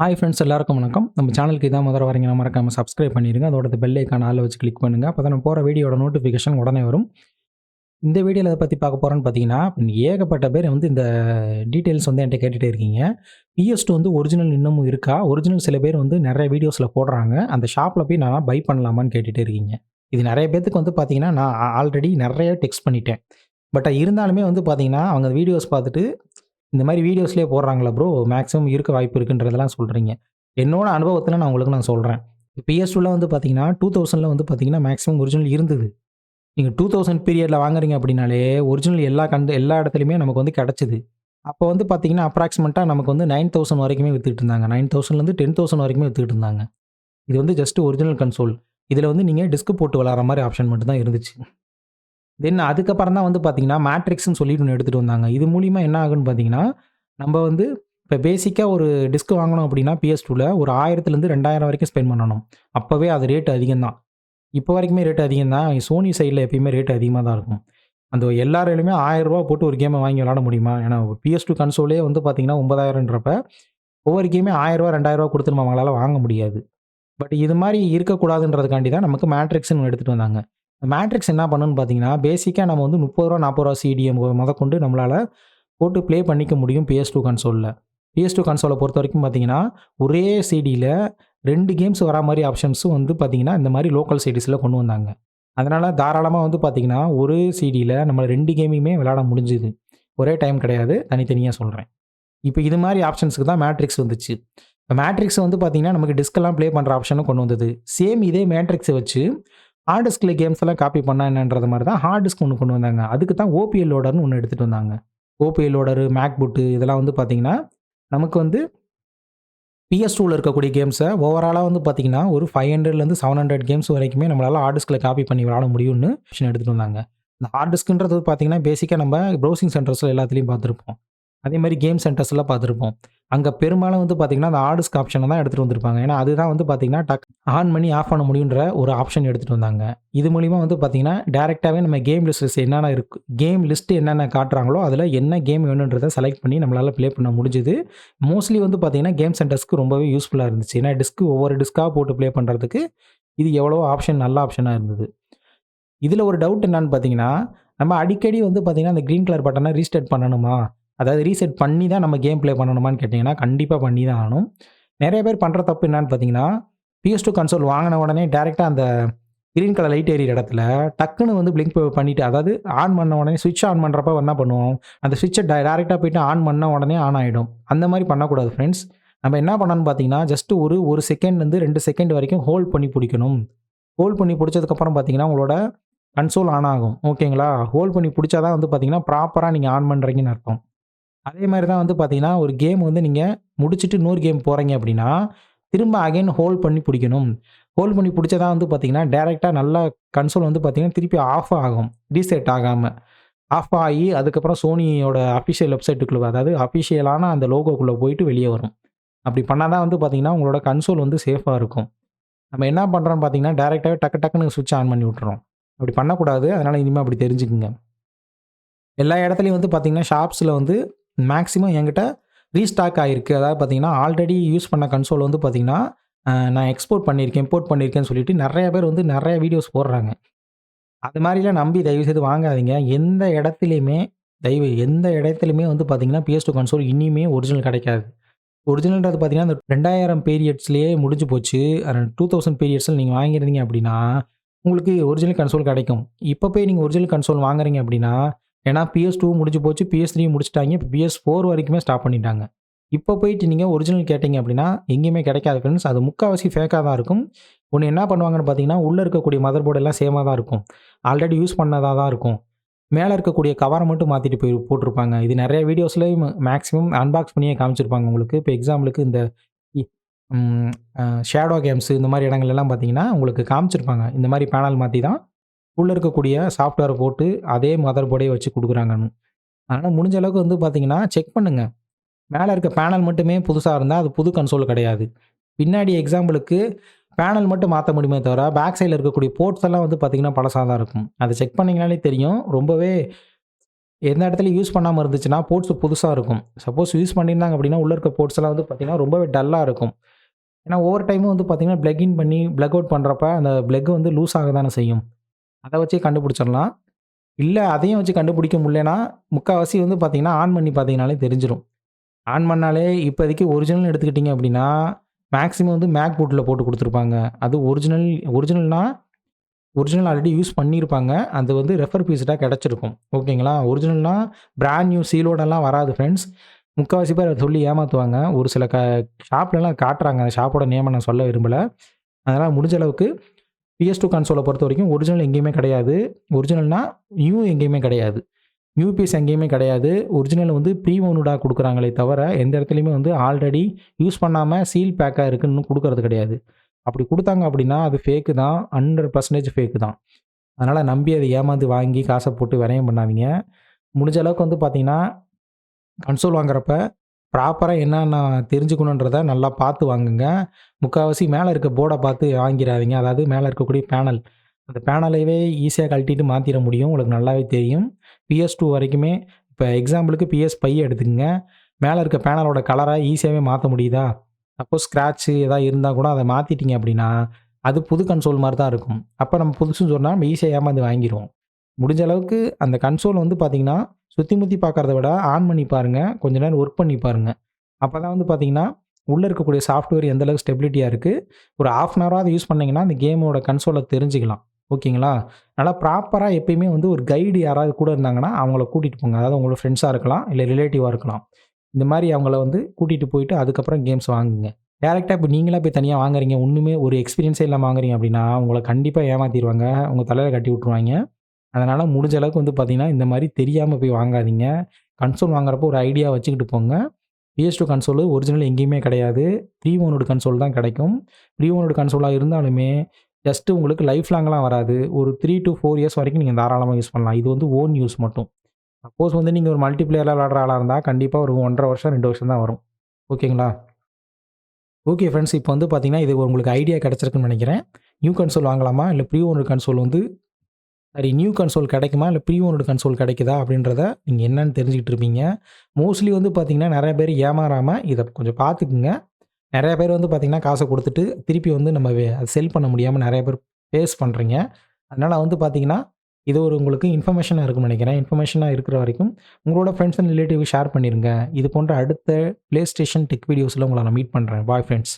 Hi friends எல்லாருக்கும் வணக்கம். நம்ம சேனலுக்கு இதான் முதல்ல வரீங்கன்னா மறக்காமல் சப்ஸ்கிரைப் பண்ணிடுங்க அதோட பெல் ஐக்கான ஆள் வச்சு கிளிக் பண்ணுங்கள் அப்போ தான் நம்ம போகிற வீடியோட நோட்டிஃபிகேஷன் உடனே வரும். இந்த வீடியோவில் அதை பற்றி பார்க்க போகிறோன்னு பார்த்தீங்கன்னா ஏகப்பட்ட பேர் வந்து இந்த டீட்டெயில்ஸ் வந்து என்கிட்ட கேட்டுகிட்டே இருக்கீங்க. பிஎஸ் வந்து ஒரிஜினல் இன்னமும் இருக்கா? ஒரிஜினல் சில பேர் வந்து நிறைய வீடியோஸில் போடுறாங்க. அந்த ஷாப்பில் போய் நான் பை பண்ணலாமான்னு கேட்டுகிட்டே இருக்கீங்க. இது நிறைய பேர்த்துக்கு வந்து பார்த்தீங்கன்னா நான் ஆல்ரெடி நிறைய டெக்ஸ்ட் பண்ணிட்டேன். பட் இருந்தாலுமே வந்து பார்த்தீங்கன்னா அவங்க வீடியோஸ் பார்த்துட்டு இந்த மாதிரி வீடியோஸ்லேயே போடுறாங்களா ப்ரோ மேக்ஸிமம் இருக்க வாய்ப்பு இருக்குன்றதெல்லாம் சொல்கிறீங்க என்னோட அனுபவத்தில் நான் உங்களுக்கு நான் சொல்கிறேன் பிஎஸ் டூவில் வந்து பார்த்தீங்கன்னா டூ தௌசண்டில் வந்து பார்த்தீங்கன்னா மேக்ஸிமம் ஒரிஜினல் இருந்தது. நீங்கள் டூ தௌசண்ட் பீரியடில் வாங்குறீங்க அப்படின்னாலே ஒரிஜினல் எல்லா கண்டு எல்லா இடத்துலையுமே நமக்கு வந்து கிடச்சிது. அப்போ வந்து பார்த்தீங்கன்னா அப்ராக்சிமேட்டாக நமக்கு வந்து நைன் தௌசண்ட் வரைக்குமே விற்றுட்டு இருந்தாங்க. நைன் தௌசண்ட்லேருந்து டென் தௌசண்ட் வரைக்குமே விற்றுட்டு இருந்தாங்க. இது வந்து ஜஸ்ட் ஒரிஜினல் கன்சோல் இதில் வந்து நீங்கள் டிஸ்க் போட்டு விளாட்ற மாதிரி ஆப்ஷன் மட்டும் தான் இருந்துச்சு. தென் அதுக்கப்புறம் தான் வந்து பார்த்தீங்கன்னா மேட்ரிக்ஸ்னு சொல்லிட்டு ஒன்று எடுத்துகிட்டு வந்தாங்க. இது மூலிமா என்ன ஆகுன்னு பார்த்தீங்கன்னா நம்ம வந்து இப்போ பேசிக்காக ஒரு டிஸ்க் வாங்கணும் அப்படின்னா பிஎஸ் டூவில் ஒரு ஆயிரத்துலேருந்து ரெண்டாயிரம் வரைக்கும் ஸ்பெண்ட் பண்ணணும். அப்போவே அது ரேட்டு அதிகம் தான் இப்போ வரைக்குமே ரேட் அதிகம் தான் சோனி சைடில் எப்பயுமே ரேட் அதிகமாக தான் இருக்கும். அந்த எல்லாரையுமே ஆயிரரூபா போட்டு ஒரு கேமை வாங்கி விளாட முடியுமா? ஏன்னா பிஎஸ் டூ கன்சோலே வந்து பார்த்தீங்கன்னா ஒன்பதாயிரன்றப்ப ஒவ்வொரு கேமே ஆயிரரூபா ரெண்டாயிரரூபா கொடுத்து அவங்களால வாங்க முடியாது. பட் இது மாதிரி இருக்கக்கூடாதுன்றதுக்காண்டி தான் நமக்கு மேட்ரிக்ஸ்னு எடுத்துகிட்டு வந்தாங்க. மேட்ரிக்ஸ் என்ன பண்ணுன்னு பார்த்தீங்கன்னா பேசிக்காக நம்ம வந்து முப்பது ரூபா நாற்பது ரூபா சிடிஎம் முதற்கொண்டு நம்மளால் போட்டு ப்ளே பண்ணிக்க முடியும் பிஎஸ் டூ கன்சோலில் பிஎஸ் டூ கன்சோலை பொறுத்த வரைக்கும் பார்த்தீங்கன்னா ஒரே சிடியில் ரெண்டு கேம்ஸ் வரா மாதிரி ஆப்ஷன்ஸும் வந்து பார்த்தீங்கன்னா இந்த மாதிரி லோக்கல் சிடிஸில் கொண்டு வந்தாங்க. அதனால் தாராளமாக வந்து பார்த்தீங்கன்னா ஒரு சிடியில் நம்ம ரெண்டு கேமையுமே விளாட முடிஞ்சுது. ஒரே டைம் கிடையாது தனித்தனியாக சொல்கிறேன் இப்போ இது மாதிரி ஆப்ஷன்ஸுக்கு தான் மேட்ரிக்ஸ் வந்துச்சு. இப்போ மேட்ரிக்ஸ் வந்து பார்த்தீங்கன்னா நமக்கு டிஸ்கெல்லாம் ப்ளே பண்ணுற ஆப்ஷனும் கொண்டு வந்தது. சேம் இதே மேட்ரிக்ஸை வச்சு ஹார்ட் டிஸ்கில் கேம்ஸ் எல்லாம் காப்பி பண்ணால் என்னன்றது மாதிரி தான் ஹார்ட் டிஸ்க் ஒன்று கொண்டு வந்தாங்க. அதுக்கு தான் ஓபிஎல் லோடர்னு ஒன்று எடுத்துகிட்டு வந்தாங்க. ஓபிஎல் லோடரு மேக் புட்டு இதெல்லாம் வந்து பார்த்தீங்கன்னா நமக்கு வந்து பிஎஸ் டூவில் இருக்கக்கூடிய கேம்ஸை ஓவராலாக வந்து பார்த்தீங்கன்னா ஒரு ஃபைவ் ஹண்ட்ரட்லேருந்து செவன் ஹண்ட்ரட் கேம்ஸ் வரைக்குமே நம்மளால் ஹார்ட் டிஸ்கில் காப்பி பண்ணி விளாட முடியும்னு ஆப்ஷன் எடுத்துகிட்டு வந்தாங்க. இந்த ஹார்ட் டிஸ்க்ன்றது பார்த்தீங்கன்னா பேசிக்காக நம்ம ப்ரௌசிங் சென்டர்ஸில் எல்லாத்துலேயும் பார்த்துருப்போம் அதே மாதிரி கேம் சென்டர்ஸ்லாம் பார்த்துருப்போம். அங்கே பெரும்பாலும் வந்து பார்த்தீங்கன்னா அந்த ஆர்டிஸ்க் ஆப்ஷனை தான் எடுத்துகிட்டு வந்திருப்பாங்க. ஏன்னா அதுதான் வந்து பார்த்திங்கன்னா டக் ஆன் பண்ணி ஆஃப் பண்ண முடியுன்ற ஒரு ஆப்ஷன் எடுத்துகிட்டு வந்தாங்க. இது மூலிமா வந்து பார்த்திங்கன்னா டேரெக்டாகவே நம்ம கேம் லிஸ்ட் என்னென்ன இருக்குது கேம் லிஸ்ட் என்னென்ன காட்டுறாங்களோ அதில் என்ன கேம் வேணுன்றதை செலக்ட் பண்ணி நம்மளால் ப்ளே பண்ண முடிஞ்சுது. மோஸ்ட்லி வந்து பார்த்திங்கன்னா கேம் சென்டர்ஸ்க்கு ரொம்பவே யூஸ்ஃபுல்லாக இருந்துச்சு. ஏன்னா டிஸ்க்கு ஒவ்வொரு டிஸ்க்காக போட்டு ப்ளே பண்ணுறதுக்கு இது எவ்வளோ ஆப்ஷன் நல்ல ஆப்ஷனாக இருந்தது. இதில் ஒரு டவுட் என்னன்னு பார்த்தீங்கன்னா நம்ம அடிக்கடி வந்து பார்த்தீங்கன்னா அந்த க்ரீன் கலர் பட்டனை ரீஸ்டார்ட் பண்ணணுமா? அதாவது ரீசெட் பண்ணி தான் நம்ம கேம் ப்ளே பண்ணணுமான்னு கேட்டிங்கன்னா கண்டிப்பாக பண்ணி தான் ஆகணும். நிறைய பேர் பண்ணுற தப்பு என்னன்னு பார்த்தீங்கன்னா பிஎஸ் டூ கன்சோல் வாங்கின உடனே டேரெக்டாக அந்த க்ரீன் கலர் லைட் எரியிற இடத்துல டக்குன்னு வந்து பிளிங்க் பண்ணிவிட்டு அதாவது ஆன் பண்ண உடனே சுவிட்ச் ஆன் பண்ணுறப்ப என்ன பண்ணுவோம்? அந்த சுவிட்சை டேரெக்டாக போயிட்டு ஆன் பண்ண உடனே ஆன் ஆகிடும் அந்த மாதிரி பண்ணக்கூடாது ஃப்ரெண்ட்ஸ் நம்ம என்ன பண்ணணும்னு பார்த்தீங்கன்னா ஜஸ்ட் ஒரு ஒரு செகண்ட்லேருந்து ரெண்டு செகண்ட் வரைக்கும் ஹோல்ட் பண்ணி பிடிக்கணும். ஹோல்ட் பண்ணி பிடிச்சதுக்கப்புறம் பார்த்தீங்கன்னா உங்களோட கன்சோல் ஆன் ஆகும். ஓகேங்களா ஹோல்ட் பண்ணி பிடிச்சாதான் வந்து பார்த்தீங்கன்னா ப்ராப்பராக நீங்கள் ஆன் பண்ணுறீங்கன்னு அர்த்தம். அதே மாதிரி தான் வந்து பார்த்தீங்கன்னா ஒரு கேம் வந்து நீங்கள் முடிச்சுட்டு இன்னொரு கேம் போகிறீங்க அப்படின்னா திரும்ப அகைன் ஹோல்ட் பண்ணி பிடிக்கணும். ஹோல்ட் பண்ணி பிடிச்சதான் வந்து பார்த்தீங்கன்னா டேரெக்டாக நல்லா கன்சோல் வந்து பார்த்தீங்கன்னா திருப்பி ஆஃப் ஆகும். ரீசெட் ஆகாமல் ஆஃப் ஆகி அதுக்கப்புறம் சோனியோட அஃபிஷியல் வெப்சைட்டுக்குள்ளே அதாவது அஃபிஷியலான அந்த லோகோக்குள்ளே போயிட்டு வெளியே வரும். அப்படி பண்ணால் தான் வந்து பார்த்திங்கன்னா உங்களோட கன்சோல் வந்து சேஃபாக இருக்கும். நம்ம என்ன பண்ணுறோம்னு பார்த்தீங்கன்னா டேரெக்டாகவே டக்கு டக்குன்னு சுவிட்ச் ஆன் பண்ணி விட்டுறோம். அப்படி பண்ணக்கூடாது. அதனால் இனிமேல் அப்படி தெரிஞ்சுக்குங்க. எல்லா இடத்துலையும் வந்து பார்த்திங்கன்னா ஷாப்ஸில் வந்து மேக்ஸிமம் என்கிட்ட ரீஸ்டாக் ஆகிருக்கு அதாவது பார்த்தீங்கன்னா ஆல்ரெடி யூஸ் பண்ண கன்சோல் வந்து பார்த்தீங்கன்னா நான் எக்ஸ்போர்ட் பண்ணியிருக்கேன் இம்போர்ட் பண்ணியிருக்கேன்னு சொல்லிட்டு நிறைய பேர் வந்து நிறைய வீடியோஸ் போடுறாங்க. அது மாதிரிலாம் நம்பி தயவு செய்து வாங்காதீங்க. எந்த இடத்துலையுமே தயவு எந்த இடத்துலையுமே வந்து பார்த்தீங்கன்னா பிஎஸ் டூ கன்சோல் இனிமே ஒரிஜினல் கிடைக்காது. ஒரிஜினல்ன்றது பார்த்தீங்கன்னா அந்த ரெண்டாயிரம் பீரியட்ஸ்லேயே முடிஞ்சு போச்சு. டூ தௌசண்ட் பீரியட்ஸில் நீங்கள் வாங்கியிருந்தீங்க அப்படின்னா உங்களுக்கு ஒரிஜினல் கன்சோல் கிடைக்கும். இப்போ போய் நீங்கள் ஒரிஜினல் கன்சோல் வாங்குறீங்க அப்படின்னா ஏன்னா பிஎஸ் டூ முடிஞ்சு போச்சு பிஎஸ் த்ரீ முடிச்சிட்டாங்க இப்போ பிஎஸ் ஃபோர் வரைக்குமே ஸ்டாப் பண்ணிட்டாங்க. இப்போ போயிட்டு நீங்கள் ஒரிஜினல் கேட்டிங்க அப்படின்னா எங்கேயுமே கிடைக்காது ஃப்ரெண்ட்ஸ் அது முக்கால்வாசி ஃபேக்காக தான் இருக்கும். ஒன்று என்ன பண்ணுவாங்கன்னு பார்த்தீங்கன்னா உள்ளே இருக்கக்கூடிய மதர் போர்டு எல்லாம் சேமாக தான் இருக்கும். ஆல்ரெடி யூஸ் பண்ணதாக தான் இருக்கும். மேலே இருக்கக்கூடிய கவரை மட்டும் மாற்றிட்டு போய் போட்டிருப்பாங்க. இது நிறைய வீடியோஸ்லேயும் மேக்ஸிமம் அன்பாக்ஸ் பண்ணியே காமிச்சிருப்பாங்க உங்களுக்கு. இப்போ எக்ஸாம்பிளுக்கு இந்த ஷேடோ கேம்ஸு இந்த மாதிரி இடங்கள்லாம் பார்த்தீங்கன்னா உங்களுக்கு காமிச்சிருப்பாங்க. இந்த மாதிரி பேனல் மாற்றி தான் உள்ளே இருக்கக்கூடிய சாஃப்ட்வேர் போட்டு அதே மதர் போர்டே வச்சு கொடுக்குறாங்கன்னு. அதனால் முடிஞ்ச அளவுக்கு வந்து பார்த்தீங்கன்னா செக் பண்ணுங்கள் மேலே இருக்க பேனல் மட்டுமே புதுசாக இருந்தால் அது புது கன்சோல் கிடையாது. பின்னாடி எக்ஸாம்பிளுக்கு பேனல் மட்டும் மாற்ற முடியுமே தவிர பேக் சைடில் இருக்கக்கூடிய போர்ட்ஸ் எல்லாம் வந்து பார்த்திங்கன்னா பழசாக தான் இருக்கும். அதை செக் பண்ணிங்கனாலே தெரியும். ரொம்பவே எந்த இடத்துல யூஸ் பண்ணாமல் இருந்துச்சுன்னா போர்ட்ஸ் புதுசாக இருக்கும். சப்போஸ் யூஸ் பண்ணியிருந்தாங்க அப்படின்னா உள்ளே இருக்க போர்ட்ஸ்லாம் வந்து பார்த்திங்கன்னா ரொம்பவே டல்லாக இருக்கும். ஏன்னா ஒவ்வொரு டைமும் வந்து பார்த்திங்கன்னா ப்ளக் இன் பண்ணி ப்ளக் அவுட் பண்ணுறப்ப அந்த ப்ளக் வந்து லூஸ் ஆக தானே செய்யும். அதை வச்சே கண்டுபிடிச்சிடலாம் இல்லை அதையும் வச்சு கண்டுபிடிக்க முடியலன்னா முக்கால்வாசி வந்து பார்த்திங்கன்னா ஆன் பண்ணி பார்த்தீங்கனாலே தெரிஞ்சிடும் ஆன் பண்ணாலே இப்போதைக்கு ஒரிஜினல் எடுத்துக்கிட்டிங்க அப்படின்னா மேக்ஸிமம் வந்து மேக் போட்டில் போட்டு கொடுத்துருப்பாங்க. அது ஒரிஜினல் ஒரிஜினல்னால் ஒரிஜினல் ஆல்ரெடி யூஸ் பண்ணியிருப்பாங்க. அது வந்து ரெஃபர் பீஸ்டாக கிடச்சிருக்கும். ஓகேங்களா? ஒரிஜினல்னால் பிராண்ட் நியூ சீலோடெல்லாம் வராது ஃப்ரெண்ட்ஸ் முக்கால்வாசி பேர் அதை சொல்லி ஏமாற்றுவாங்க ஒரு சில க ஷாப்லலாம் காட்டுறாங்க. அந்த ஷாப்போட நேமை நான் சொல்ல விரும்பலை. அதனால் முடிஞ்ச அளவுக்கு பிஎஸ் டூ கன்சோலை பொறுத்த வரைக்கும் ஒரிஜினல் எங்கேயுமே கிடையாது. ஒரிஜினல்னால் நியூ எங்கேயுமே கிடையாது. நியூ பீஸ் எங்கேயுமே கிடையாது. ஒரிஜினல் வந்து ப்ரீ ஓனுடாக கொடுக்குறாங்களே தவிர எந்த இடத்துலையுமே வந்து ஆல்ரெடி யூஸ் பண்ணாமல் சீல் பேக்காக இருக்குன்னு கொடுக்கறது கிடையாது. அப்படி கொடுத்தாங்க அப்படின்னா அது ஃபேக்கு தான். ஹண்ட்ரட் பர்சன்டேஜ் ஃபேக்கு தான். அதனால் நம்பி அதை ஏமாந்து வாங்கி காசை போட்டு விரையும் பண்ணாதீங்க. முடிஞ்ச அளவுக்கு வந்து பார்த்திங்கன்னா கன்சோல் வாங்குறப்ப ப்ராப்பராக என்னென்ன தெரிஞ்சுக்கணுன்றத நல்லா பார்த்து வாங்குங்க. முக்கால்வாசி மேலே இருக்க போர்டை பார்த்து வாங்கிடாதீங்க. அதாவது மேலே இருக்கக்கூடிய பேனல் அந்த பேனலைவே ஈஸியாக கழட்டிட்டு மாற்றிட முடியும். உங்களுக்கு நல்லாவே தெரியும். பிஎஸ் டூ வரைக்குமே இப்போ எக்ஸாம்பிளுக்கு பிஎஸ் பை எடுத்துக்கங்க. மேலே இருக்க பேனலோட கலரை ஈஸியாகவே மாற்ற முடியுதா? சப்போஸ் ஸ்க்ராட்சு எதாவது இருந்தால் கூட அதை மாற்றிட்டீங்க அப்படின்னா அது புது கன்சோல் மாதிரி தான் இருக்கும். அப்போ நம்ம புதுசுன்னு சொன்னால் நம்ம ஈஸியாக ஏமாந்து வாங்கிடுவோம் முடிஞ்ச அளவுக்கு அந்த கன்சோல் வந்து பார்த்தீங்கன்னா சுற்றி முற்றி பார்க்குறத விட ஆன் பண்ணி பாருங்கள் கொஞ்ச நேரம் ஒர்க் பண்ணி பாருங்கள் அப்போ தான் வந்து பார்த்தீங்கன்னா உள்ளே இருக்கக்கூடிய சாஃப்ட்வேர் எந்த அளவுக்கு ஸ்டெபிலிட்டியாக இருக்குது ஒரு ஆஃப் அன் ஹவராக யூஸ் பண்ணிங்கன்னா அந்த கேமோட கன்சோலை தெரிஞ்சுக்கலாம். ஓகேங்களா? நல்லா ப்ராப்பராக எப்பயுமே வந்து ஒரு கைடு யாராவது கூட இருந்தாங்கன்னா அவங்கள கூட்டிகிட்டு போங்க. அதாவது உங்களோட ஃப்ரெண்ட்ஸாக இருக்கலாம் இல்லை ரிலேட்டிவாக இருக்கலாம். இந்த மாதிரி அவங்கள வந்து கூட்டிகிட்டு போயிட்டு அதுக்கப்புறம் கேம்ஸ் வாங்குங்க. டேரெக்டாக இப்போ நீங்களாக போய் தனியாக வாங்குறீங்க. ஒன்றுமே ஒரு எக்ஸ்பீரியன்ஸே இல்லாமல் வாங்குறீங்க அப்படின்னா உங்களை கண்டிப்பாக ஏமாற்றிடுவாங்க உங்கள் தலையில் கட்டி விட்ருவாங்க அதனால் முடிஞ்ச அளவுக்கு வந்து பார்த்திங்கன்னா இந்த மாதிரி தெரியாமல் போய் வாங்காதீங்க. கன்சோல் வாங்குறப்போ ஒரு ஐடியா வச்சுக்கிட்டு போங்க. பிஎஸ் டூ கன்சோல் ஒரிஜினல் எங்கேயுமே கிடையாது. ப்ரீ ஓனோட கன்சோல் தான் கிடைக்கும். ப்ரீ ஓனோட கன்சோலாக இருந்தாலுமே ஜஸ்ட்டு உங்களுக்கு லைஃப் லாங்லாம் வராது. ஒரு த்ரீ டு ஃபோர் இயர்ஸ் வரைக்கும் நீங்கள் தாராளமாக யூஸ் பண்ணலாம். இது வந்து ஓன் யூஸ் மட்டும். சப்போஸ் வந்து நீங்கள் ஒரு மல்டிப்ளேயரில் விளாட்ற ஆளாக இருந்தால் கண்டிப்பாக ஒரு ஒன்றரை வருஷம் ரெண்டு வருஷம் தான் வரும். ஓகேங்களா? ஓகே ஃப்ரெண்ட்ஸ் இப்போ வந்து பார்த்தீங்கன்னா இது உங்களுக்கு ஐடியா கிடச்சிருக்குன்னு நினைக்கிறேன். நியூ கன்சோல் வாங்கலாமா? இல்லை ப்ரீ ஓனர் கன்சோல் வந்து சரி நியூ கன்சோல் கிடைக்குமா? இல்லை ப்ரீ ஓனோட கன்சோல் கிடைக்குதா? அப்படின்றத நீங்கள் என்னென்னு தெரிஞ்சுக்கிட்டு இருப்பீங்க. மோஸ்ட்லி வந்து பார்த்திங்கன்னா நிறைய பேர் ஏமாறாமல் இதை கொஞ்சம் பார்த்துக்குங்க நிறைய பேர் வந்து பார்த்திங்கன்னா காசை கொடுத்துட்டு திருப்பி வந்து நம்ம அதை செல் பண்ண முடியாமல் நிறைய பேர் ஃபேஸ் பண்ணுறீங்க அதனால் வந்து பார்த்திங்கன்னா இது ஒரு உங்களுக்கு இன்ஃபர்மேஷனாக இருக்கும்னு நினைக்கிறேன். இன்ஃபர்மேஷனாக இருக்கிற வரைக்கும் உங்களோட ஃப்ரெண்ட்ஸ் அண்ட் ரிலேட்டிவ் ஷேர் பண்ணிடுங்க இது போன்ற அடுத்த ப்ளே ஸ்டேஷன் டெக் வீடியோஸில் உங்களை நான் மீட் பண்ணுறேன் பாய் ஃப்ரெண்ட்ஸ்